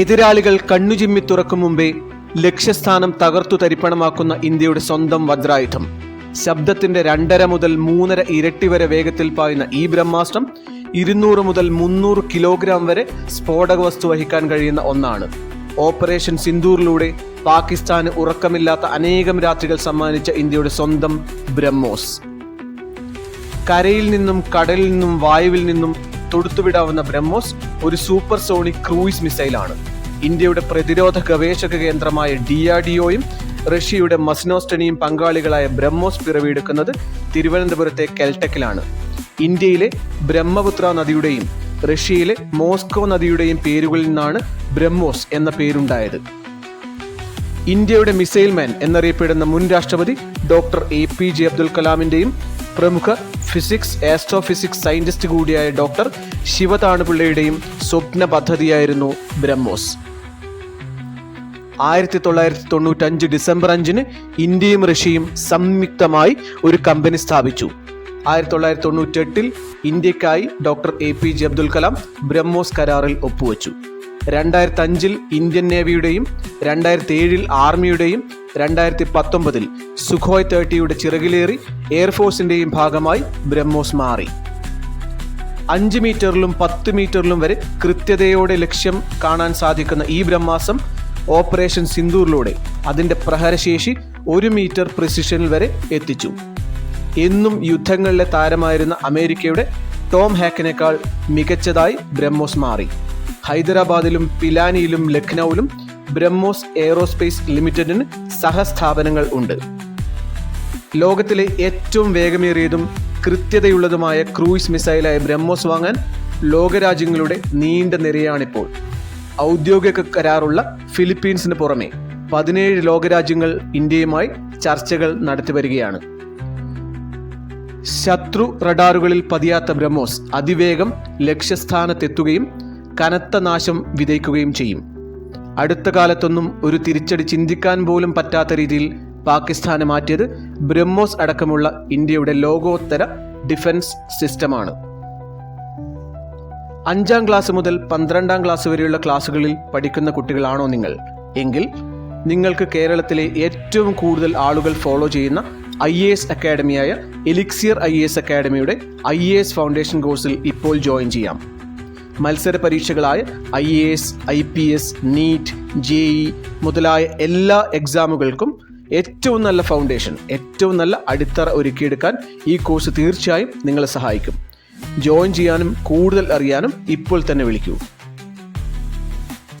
എതിരാളികൾ കണ്ണുചിമ്മി തുറക്കും മുമ്പേ ലക്ഷ്യസ്ഥാനം തകർത്തു തരിപ്പണമാക്കുന്ന ഇന്ത്യയുടെ സ്വന്തം വജ്രായുധം. ശബ്ദത്തിന്റെ രണ്ടര മുതൽ മൂന്നര ഇരട്ടി വരെ വേഗത്തിൽ പായുന്ന ഈ ബ്രഹ്മാസ്ത്രം ഇരുന്നൂറ് മുതൽ മുന്നൂറ് കിലോഗ്രാം വരെ സ്ഫോടക വസ്തു വഹിക്കാൻ കഴിയുന്ന ഒന്നാണ്. ഓപ്പറേഷൻ സിന്ദൂറിലൂടെ പാകിസ്ഥാന് ഉറക്കമില്ലാത്ത അനേകം രാത്രികൾ സമ്മാനിച്ച ഇന്ത്യയുടെ സ്വന്തം ബ്രഹ്മോസ്. കരയിൽ നിന്നും കടലിൽ നിന്നും വായുവിൽ നിന്നും തൊടുത്തുവിടാവുന്ന ബ്രഹ്മോസ് ഒരു സൂപ്പർ സോണിക് ക്രൂയിസ് മിസൈലാണ്. ഇന്ത്യയുടെ പ്രതിരോധ ഗവേഷക കേന്ദ്രമായ ഡി ആർ ഡി ഒയും റഷ്യയുടെ മസ്നോസ്റ്റണിയും പങ്കാളികളായ ബ്രഹ്മോസ് പിറവിയെടുക്കുന്നത് തിരുവനന്തപുരത്തെ കെൽട്ടക്കിലാണ് ഇന്ത്യയിലെ ബ്രഹ്മപുത്ര നദിയുടെയും റഷ്യയിലെ മോസ്കോ നദിയുടെയും പേരുകളിൽ നിന്നാണ് ബ്രഹ്മോസ് എന്ന പേരുണ്ടായത്. ഇന്ത്യയുടെ മിസൈൽ മാൻ എന്നറിയപ്പെടുന്ന മുൻ രാഷ്ട്രപതി doctor A P J Abdul കലാമിന്റെയും പ്രമുഖ ഫിസിക്സ് ആസ്ട്രോഫിസിക്സ് സയന്റിസ്റ്റ് കൂടിയായ ഡോക്ടർ ശിവതാണുപിള്ളയുടെയും സ്വപ്ന പദ്ധതിയായിരുന്നു ബ്രഹ്മോസ്. ആയിരത്തി തൊള്ളായിരത്തി തൊണ്ണൂറ്റഞ്ച് ഡിസംബർ അഞ്ചിന് ഇന്ത്യയും റഷ്യയും സംയുക്തമായി ഒരു കമ്പനി സ്ഥാപിച്ചു. ആയിരത്തി തൊള്ളായിരത്തി തൊണ്ണൂറ്റെട്ടിൽ ഇന്ത്യക്കായി doctor A P J Abdul Kalam BrahMos കരാറിൽ ഒപ്പുവച്ചു. രണ്ടായിരത്തി അഞ്ചിൽ ഇന്ത്യൻ നേവിയുടെയും രണ്ടായിരത്തി ഏഴിൽ ആർമിയുടെയും രണ്ടായിരത്തി പത്തൊമ്പതിൽ സുഖോയ് തേർട്ടിയുടെ ചിറകിലേറി എയർഫോഴ്സിന്റെയും ഭാഗമായി ബ്രഹ്മോസ് മാറി. അഞ്ച് മീറ്ററിലും പത്ത് മീറ്ററിലും വരെ കൃത്യതയോടെ ലക്ഷ്യം കാണാൻ സാധിക്കുന്ന ഈ ബ്രഹ്മാസം ഓപ്പറേഷൻ സിന്ദൂറിലൂടെ അതിന്റെ പ്രഹരശേഷി ഒരു മീറ്റർ പ്രിസിഷനിൽ വരെ എത്തിച്ചു. എന്നും യുദ്ധങ്ങളിലെ താരമായിരുന്ന അമേരിക്കയുടെ ടോം ഹാക്കിനേക്കാൾ മികച്ചതായി ബ്രഹ്മോസ് മാറി. ഹൈദരാബാദിലും പിലാനിയിലും ലഖ്നൌവിലും ബ്രഹ്മോസ് എയറോസ്പേസ് ലിമിറ്റഡിന് സഹസ്ഥാപനങ്ങൾ ഉണ്ട്. ലോകത്തിലെ ഏറ്റവും വേഗമേറിയതും കൃത്യതയുള്ളതുമായ ക്രൂയിസ് മിസൈലായ ബ്രഹ്മോസ് വാങ്ങാൻ ലോകരാജ്യങ്ങളുടെ നീണ്ട നിരയാണിപ്പോൾ. ഔദ്യോഗിക കരാറുള്ള ഫിലിപ്പീൻസിന് പുറമെ പതിനേഴ് ലോകരാജ്യങ്ങൾ ഇന്ത്യയുമായി ചർച്ചകൾ നടത്തി വരികയാണ്. ശത്രു റഡാറുകളിൽ പതിയാത്ത ബ്രഹ്മോസ് അതിവേഗം ലക്ഷ്യസ്ഥാനത്തെത്തുകയും കനത്ത നാശം വിതയ്ക്കുകയും ചെയ്യും. അടുത്ത കാലത്തൊന്നും ഒരു തിരിച്ചടി ചിന്തിക്കാൻ പോലും പറ്റാത്ത രീതിയിൽ പാകിസ്ഥാന് മാറ്റിയത് ബ്രഹ്മോസ് അടക്കമുള്ള ഇന്ത്യയുടെ ലോകോത്തര ഡിഫൻസ് സിസ്റ്റമാണ്. അഞ്ചാം ക്ലാസ് മുതൽ പന്ത്രണ്ടാം ക്ലാസ് വരെയുള്ള ക്ലാസ്സുകളിൽ പഠിക്കുന്ന കുട്ടികളാണോ നിങ്ങൾ? എങ്കിൽ നിങ്ങൾക്ക് കേരളത്തിലെ ഏറ്റവും കൂടുതൽ ആളുകൾ ഫോളോ ചെയ്യുന്ന ഐ എ എസ് അക്കാഡമിയായ എലിക്സിയർ ഐ എ എസ് അക്കാഡമിയുടെ ഐ എ എസ് ഫൗണ്ടേഷൻ കോഴ്സിൽ ഇപ്പോൾ ജോയിൻ ചെയ്യാം. മത്സര പരീക്ഷകളായ I A S I P S NEET J E മുതലായ എല്ലാ എക്സാമുകൾക്കും ഏറ്റവും നല്ല ഫൗണ്ടേഷൻ ഏറ്റവും നല്ല അടിത്തറ ഒരുക്കിയെടുക്കാൻ ഈ കോഴ്സ് തീർച്ചയായും നിങ്ങളെ സഹായിക്കും. ജോയിൻ ചെയ്യാനും കൂടുതൽ അറിയാനും ഇപ്പോൾ തന്നെ വിളിക്കൂ.